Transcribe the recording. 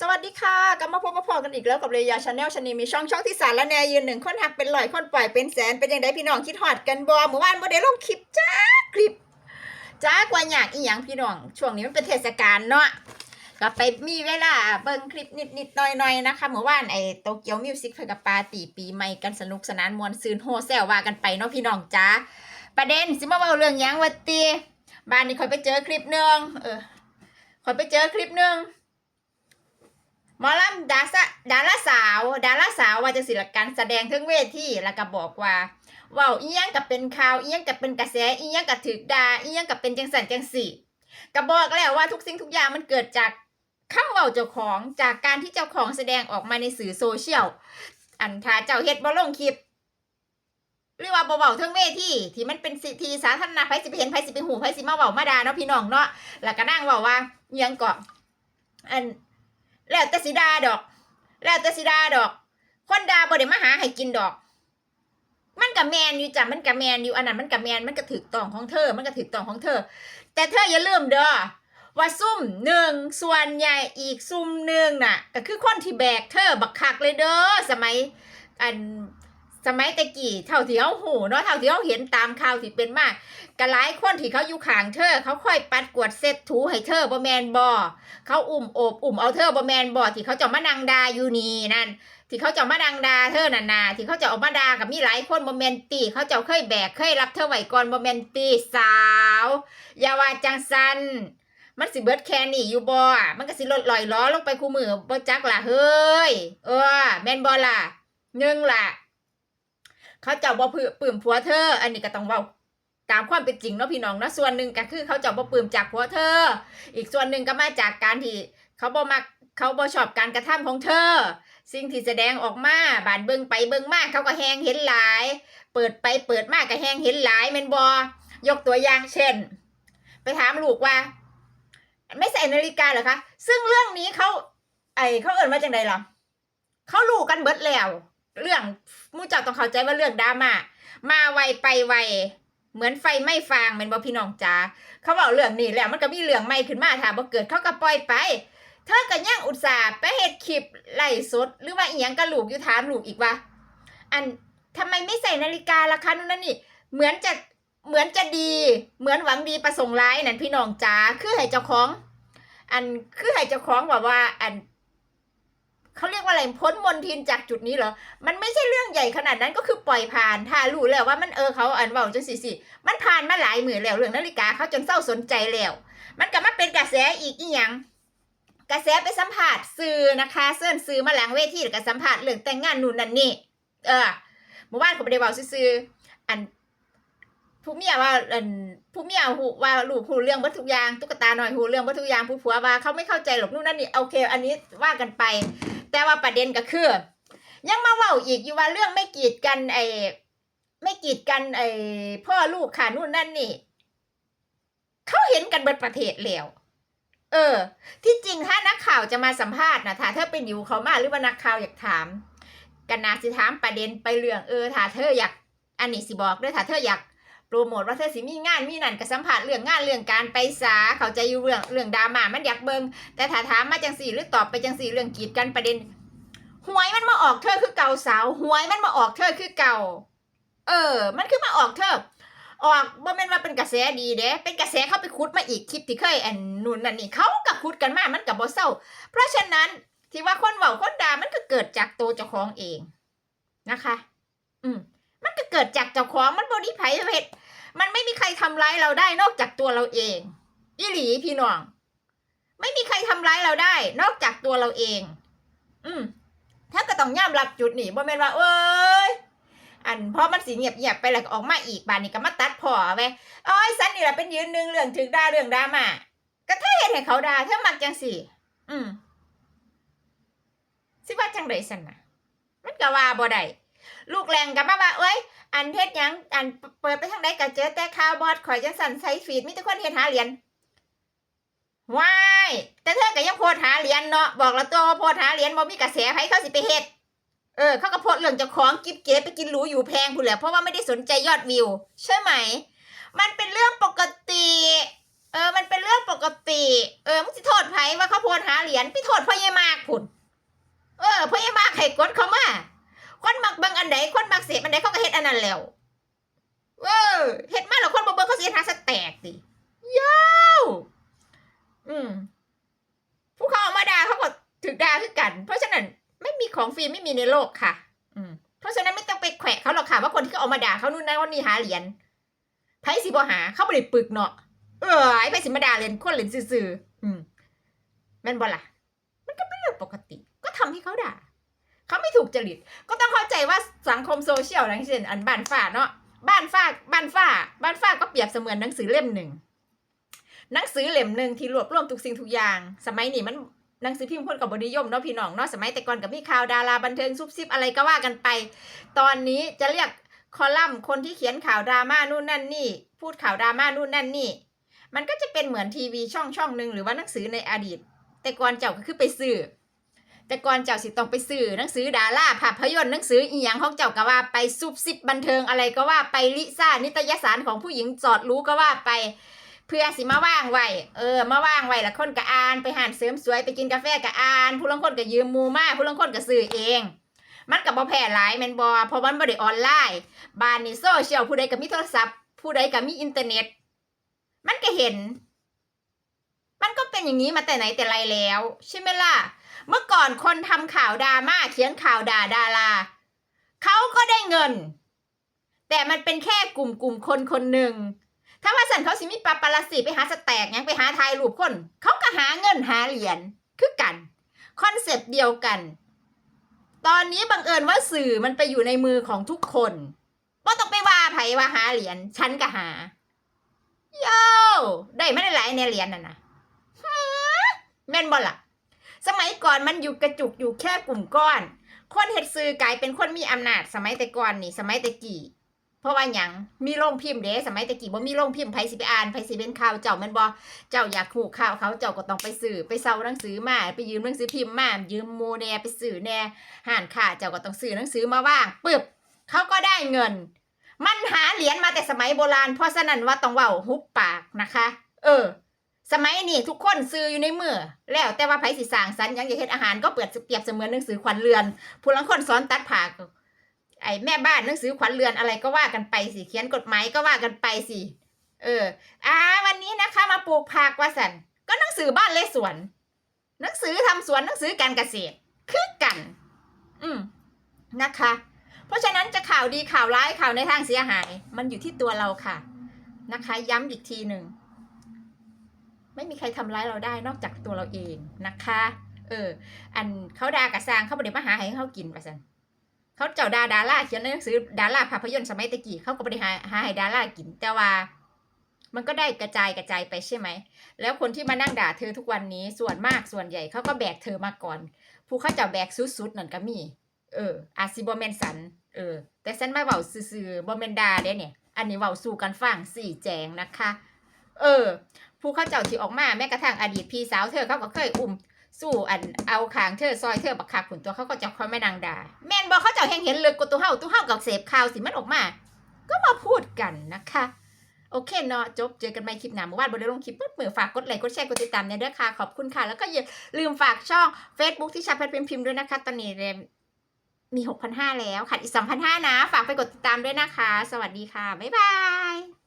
สวัสดีค่ะกลับมาพบมาพอกันอีกแล้วกับเรยาชาแนลชนีมีช่องช่องที่สารและแนยืนหนึ่งคนหักเป็นหลอยคนปล่อยเป็นแสนเป็นยังไงพี่น้องคิดฮอดกันบ่เมื่อวานบ่ได้ลงคลิปจ้าคลิปจ้ากว่าอยากอีหยังพี่น้อง ช่วงนี้มันเป็นเทศกาลเนาะก็ไปมีเวลาเบิ่งคลิปนิดนิดหน่อยหน่อยนะคะเมื่อวานไอโตเกียวมิวสิกเพื่อกับปาร์ตี้ปีใหม่กันสนุกสนานมวนซืนโฮแซวว่ากันไปเนาะพี่น้องจ้าประเด็นสิมาเว้าเรื่องยังวะตีบ้านนี้คอยไปเจอคลิปหนึงเออคอยไปเจอคลิปหนึง มอลำดาสะดาราสาว ดาราสาวว่าจะศิลปการแสดงเทิงเวทีแล้วก็บอกว่าเว้าอียงกับเป็นข่าวเอียงกับเป็นกระแสเอียงกับถึกดาเอียงกับเป็นจังสันจังสี่ก็บอกแล้วว่าทุกสิ่งทุกอย่างมันเกิดจากคำเว้าเจ้าของจากการที่เจ้าของแสดงออกมาในสื่อโซเชียลอันถ้าเจ้าเฮ็ดบ่ลงคลิปหรือว่าบ่เว้าเทิงเวทีที่มันเป็นสิทธิสาธารณะไผสิไปเห็นไผสิไปหูไผสิมาเว้ามาดาเนาะพี่น้องเนาะแล้วก็นั่งเว้าว่าเอียังก็อัน แล้วแต่สิดาดอก แล้วแต่สิดาดอก คนดาบ่ได้มาหาให้กินดอก มันกับแมนอยู่จ้ะมันกับแมนอยู่อันนั้นมันกับแมนมันก็ถือต้องของเธอ มันก็ถือต้องของเธอ แต่เธออย่าลืมเด้อว่าซุ่มหนึ่งส่วนใหญ่อีกซุ่มหนึ่งน่ะ ก็คือคนที่แบกเธอบักคักเลยเด้อสมัยอัน สมัยตะกี้เท่าที่เขาหูเนาะเท่าที่เขาเห็นตามข่าวที่เป็นมากก็หลายคนที่เขาอยู่ข้างเธอ เขาค่อยปัดกวดเซ็ตถูให้เธอบ่แมนบ่เขาอุ้มโอบอุ้มเอาเธอบ่แมนบ่ที่เขาจะมานังดาอยู่นี่นั่นที่เขาจะมาดังดาเธอน่ะนาที่เขาจะออกมาดากับมีหลายคนบ่แมนตีเขาจะเคยแบกเคยรับเธอไว้ก่อนบ่แมนตีสาวอย่าว่าจังซันมันสิเบิร์ดแค่นี้อยู่บอมันก็สิลดลอยล้อลงไปคู่มือบ่จักล่ะเฮ้ยเออแมนบ่ล่ะหนึ่งล่ะ เขาเจ้าบ่ปื้มปื้มผัวเธอ อันนี้ก็ต้องเว้าตามความเป็นจริงเนาะพี่น้องนะส่วนหนึ่งก็คือเขาเจ้าบ่ปื้มจากผัวเธอ อีกส่วนหนึ่งก็มาจากการที่เขาบ่มักเขาบ่ชอบการกระทำของเธอ สิ่งที่แสดงออกมาบานเบิ่งไปเบิ่งมาเขาก็แฮงเห็นหลาย เปิดไปเปิดมากก็แฮงเห็นหลายแม่นบ่ยกตัวอย่างเช่น ไปถามลูกว่า ไม่ใส่นาฬิกาเหรอคะ ซึ่งเรื่องนี้เขาไอเขาเอ่นว่าจังไดล่ะเขารู้กันเบิดแล้ว เรื่องมู่เจ้าต้องเข้าใจว่าเรื่องดราม่ามาไวไปไวเหมือนไฟไม่ฟางแม่นบ่พี่น้องจ๋าเขาบอกเรื่องนี้แล้วมันก็มีเรื่องใหม่ขึ้นมาถ้าบ่เกิดเขาก็ปล่อยไป เธอก็ยังอุตส่าห์ไปเฮ็ดคลิปไล่สด หรือว่าอีหยังกับลูกอยู่ถามลูกอีกว่า อันทำไมไม่ใส่นาฬิกาล่ะคะนู่นนั่นนี่ เหมือนจะเหมือนจะดี เหมือนหวังดีประสงค์ร้ายนั่นพี่น้องจ๋าคือให้เจ้าของ อันคือให้เจ้าของแบบว่า อัน เขาเรียกว่าอะไรพ้นมนทินจากจุดนี้เหรอ มันไม่ใช่เรื่องใหญ่ขนาดนั้นก็คือปล่อยผ่าน ถ้ารู้แล้วว่ามันเออเขาอันว่าจังสิสิมันผ่านมาหลายหมื่นแล้วเรื่องนาฬิกาเขาจนเศร้าสนใจแล้ว มันก็มาเป็นกระแสอีกอีหยังกระแสไปสัมผัสสื่อนะคะเซิร์นสื่อมาหลังเวทีแล้วก็สัมผัสเรื่องแต่งงานนู่นนั่นนี่เออเมื่อวานเขาไม่ได้บอกซื่ออันผู้เมียว่าอันผู้เมียหูว่าลูกหูเรื่องวัตถุยางตุ๊กตาหน่อยหูเรื่องวัตถุยางผู้ผัวว่าเขาไม่เข้าใจหรอกนู่นนั่นนี่โอเค อันนี้ว่ากันไป แต่ว่าประเด็นก็คือ ยังมาเว่าอีกอยู่ว่าเรื่องไม่กีดกันไอ้ไม่กีดกันไอ้พ่อลูกค่ะนู่นนั่นนี่ เขาเห็นกันเบิดประเทศแล้วเออ ที่จริงถ้านักข่าวจะมาสัมภาษณ์นะถ้าเธอเป็นอยู่เขามาหรือว่านักข่าวอยากถาม กันนาสิถามประเด็นไปเรื่องเออถ้าเธออยาก อันนี้สิบอกด้วยถ้าเธออยาก โปรโมทว่าเธอสิมีงานมีนั่นก็สัมภาษณ์เรื่องงานเรื่องการไปสาเขาใจอยู่เรื่องเรื่องดราม่ามันอยากเบิงแต่ถ้าถามมาจังสี่หรือตอบไปจังสี่เรื่องกีดกันประเด็นหวยมันมาออกเธอคือเก่าสาวหวยมันมาออกเธอคือเก่า เออ มันคือมาออกเธอออกบ่แม่นว่าเป็นกระแสดีเด้เป็นกระแสเข้าไปคุดมาอีกคลิปที่เคยอันนู่นนั่นนี่เขาก็คุดกันมามันกับบ่เศร้า เพราะฉะนั้นที่ว่าคนเว้าคนด่ามันก็เกิดจากตัวเจ้าของเองนะคะ อืมมันก็เกิดจากเจ้าของมันบ่ได้ไผเฮ็ด มันไม่มีใครทำร้ายเราได้นอกจากตัวเราเองอีหลีพี่น้อง ไม่มีใครทำร้ายเราได้ นอกจากตัวเราเอง อืม ถ้าก็ต้องยอมรับจุดนี้บ่แม่นว่า เอ้ยอันพอมันสีเงียบเงียบๆไปแล้วก็ออกมาอีกบานนี้ก็มาตัดพอไว้โอ้ยสันนี่แหละเป็นยืนหนึ่งเรื่องถึงด่าเรื่องดราม่าก็ถ้าเห็นให้เขาด่าเธอมักจังสิอืมสิว่าจังไดสันนะมันก็ว่าบ่ได้ ลูกแรงกับมาว่าเอ้ย อันเฮ็ดหยังอันเปิดไปทางใดก็เจอแต่ข่าวบอดข่อยจังสันใส่ฟีดมีแต่คนเฮ็ดหาเหรียญว้ายแต่เธอก็ยังโพสต์หาเหรียญเนาะบอกแล้วตัวว่าโพสต์หาเหรียญบ่มีกระแสไผเขาสิไปเฮ็ดเออเขาก็โพสต์เรื่องจ้าของกิฟเก๋ไปกินหรูอยู่แพงพูนแหละเพราะว่าไม่ได้สนใจยอดวิว ใช่ไหม มันเป็นเรื่องปกติ เออ มันเป็นเรื่องปกติ เออมึงสิโทษไผว่าเขาโพดหาเหรียญพี่โทษพ่อใหญ่มากพุ่นเออพ่อใหญ่มากให้กดเขามา คนมักเบิ่งอันใดคนมักเสพอันใดเขาก็เฮ็ดอันนั้นแล้วเออเฮ็ดมาแล้วคนบ่เบิ่งเขาสิเฮ็ดหาสแตกติยาวอืมผู้เขาเอามาด่าเขาก็ถูกด่าคือกัน เพราะฉะนั้นไม่มีของฟรีไม่มีในโลกค่ะ อืมเพราะฉะนั้นไม่ต้องไปแขวะเขาหรอกค่ะว่าคนที่เขาเอามาด่าเขานู่นนั่นว่านี่หาเหรียญไพ่สิบ่หาเขาบ่ได้ปึกเนาะเออไอ้ไปสิมาด่าเล่นคนเล่นซื่อๆอืมแม่นบ่ล่ะ มันก็เป็นเรื่องปกติ ก็ทำให้เขาด่า เขาไม่ถูกจริต ก็ต้องเข้าใจว่าสังคมโซเชียลอย่างเช่นอันบ้านฝ้าเนาะบ้านฝ้าบ้านฝ้า บ้านฝ้าก็เปรียบเสมือนหนังสือเล่มหนึ่งหนังสือเล่มหนึ่งที่รวบรวมทุกสิ่งทุกอย่าง สมัยนี้มันหนังสือพิมพ์คนกับบนิยมเนาะพี่น้องเนาะสมัยแต่ก่อนกับมีข่าวดาราบันเทิงซุบซิบอะไรก็ว่ากันไป ตอนนี้จะเรียกคอลัมน์คนที่เขียนข่าวดราม่านู่นนั่นนี่ พูดข่าวดราม่านู่นนั่นนี่ มันก็จะเป็นเหมือนทีวีช่องช่องหนึ่งหรือว่าหนังสือในอดีต แต่ก่อนเจ้าก็คือไปซื้อ แต่ก่อนเจ้าสิต้องไปซื้อหนังสือดาราภาพยนตร์หนังสืออีหยังของเจ้าก็ว่าไปซุบซิบบันเทิงอะไรก็ว่าไปลิซ่านิตยสารของผู้หญิงจอดรู้ก็ว่าไป เพื่อสิมาว่างไว้เออมาว่างไว้ล้วคนก็อ่านไปหานเสริมสวยไปกินกาแฟก็อ่าน ผู้ลางคนก็ยืมมูมาผู้ลางคนก็ซื้อเอง มันกับบ่แพร่หลายแมนบ่เพราะมันบ่ได้ออนไลน์บ้านนี้โซเชียลผู้ใดก็มีโทรศัพท์ ผู้ใดก็มีอินเทอร์เน็ต มันก็เห็น มันก็เป็นอย่างนี้มาแต่ไหนแต่ไรแล้ว ใช่ไหมล่ะ เมื่อก่อนคนทำข่าวดราม่าเขียนข่าวด่าดาราเขาก็ได้เงิน แต่มันเป็นแค่กลุ่มกลุ่มคนคนหนึ่งถ้าว่าสันเขาสิมีปาปาราสีไปหาสแตกยังไปหาทายรูปคน เขาก็หาเงินหาเหรียญคือกัน คอนเซปต์เดียวกัน ตอนนี้บังเอิญว่าสื่อมันไปอยู่ในมือของทุกคนว่าต้องไปว่าไผว่าหาเหรียญฉันก็หา โย่ได้ไม่ได้หลายในเหรียญน่ะนะ แม่นบ่ล่ะ สมัยก่อนมันอยู่กระจุกอยู่แค่กลุ่มก้อน คนเฮ็ดซื้อกลายเป็นคนมีอำนาจ สมัยแต่ก่อนนี่ สมัยแต่กี่ เพราะว่าหยังมีโรงพิมพ์เด้สมัยแต่กี้บ่มีโรงพิมพ์ไผสิไปอ่านไผสิเป็นข่าวเจ้าแม่นบ่เจ้าอยากฮู้ข่าวเขาเจ้าก็ต้องไปซื้อไปเซาหนังสือมาไปยืมหนังสือพิมพ์มายืมหมู่แน่ไปซื้อแน่ห้านค้าเจ้าก็ต้องซื้อหนังสือมาว่างปึ๊บเขาก็ได้เงิน มันหาเหรียญมาแต่สมัยโบราณ เพราะฉะนั้นว่าต้องเว้าหุบปากนะคะ เออ สมัยนี้ทุกคนซื้ออยู่ในมือ แล้วแต่ว่าไผสิสร้างสรรค์ยังจะเฮ็ดอาหารก็เปิดเปรียบเสมือนหนังสือขวัญเรือน ผู้ลางคนสอนตัดผ้าก็ไอ้แม่บ้านหนังสือขวัญเรือนอะไรก็ว่ากันไปสิเขียนกฎหมายก็ว่ากันไปสิเออ อ่า วันนี้นะคะมาปลูกผักว่าสันก็หนังสือบ้านเลสวน หนังสือทำสวนหนังสือการเกษตรคือกัน อืมนะคะ เพราะฉะนั้นจะข่าวดีข่าวร้ายข่าวในทางเสียหาย มันอยู่ที่ตัวเราค่ะ นะคะ ย้ำอีกทีหนึ่ง ไม่มีใครทำร้ายเราได้นอกจากตัวเราเองนะคะ เออ อันเขาด่ากระซางเขาบไดมาหาให้เขากินไปสันเขาเจ้าดาดาราเขียนในหนังสือดาราภาพยนตร์สมัยตะกี้เขาก็บไดหาหาให้ดารากิน แต่ว่า มันก็ได้กระจายกระจายไปใช่ไหม แล้วคนที่มานั่งด่าเธอทุกวันนี้ส่วนมากส่วนใหญ่เขาก็แบกเธอมาก่อน ผู้เขาเจะแบกสุดๆนั่นก็มี เออ อาซิบอแมนสัน เออ แต่ฉันมาเว้าซื่อๆบอแมนดาเด้เนี่ย อันนี้เว้าสู่กันฟังสี่แจงนะคะ เออ ผู้เขาเจ้าที่ออกมาแม้กระทั่งอดีตพี่สาวเธอเขาก็เคยอุ้มสู้อันเอาขางเธอซอยเธอบักคักผุนตัวเขาก็จะคอยไม่นางดาแม่นบอกเขาเจ้าเห็นเห็นเลยกว่าตัวเฮาตัวเฮากับเสพข่าวสิมันออกมา ก็มาพูดกันนะคะ โอเคเนาะจบเจอกันใหม่คลิปหน้าเมื่อวานบนได้ลงคลิปปุ๊บมือฝากกดไลค์กดแชร์กดติดตามเนี่ยด้วยค่ะขอบคุณค่ะ แล้วก็อย่าลืมฝากช่อง Facebook ที่ชาเพชรพิมพ์พิมพ์ด้วยนะคะ ตอนนี้เรมมี6,500แล้วขาดอีก2,500นะ ฝากไปกดติดตามด้วยนะคะ สวัสดีค่ะบ๊ายบาย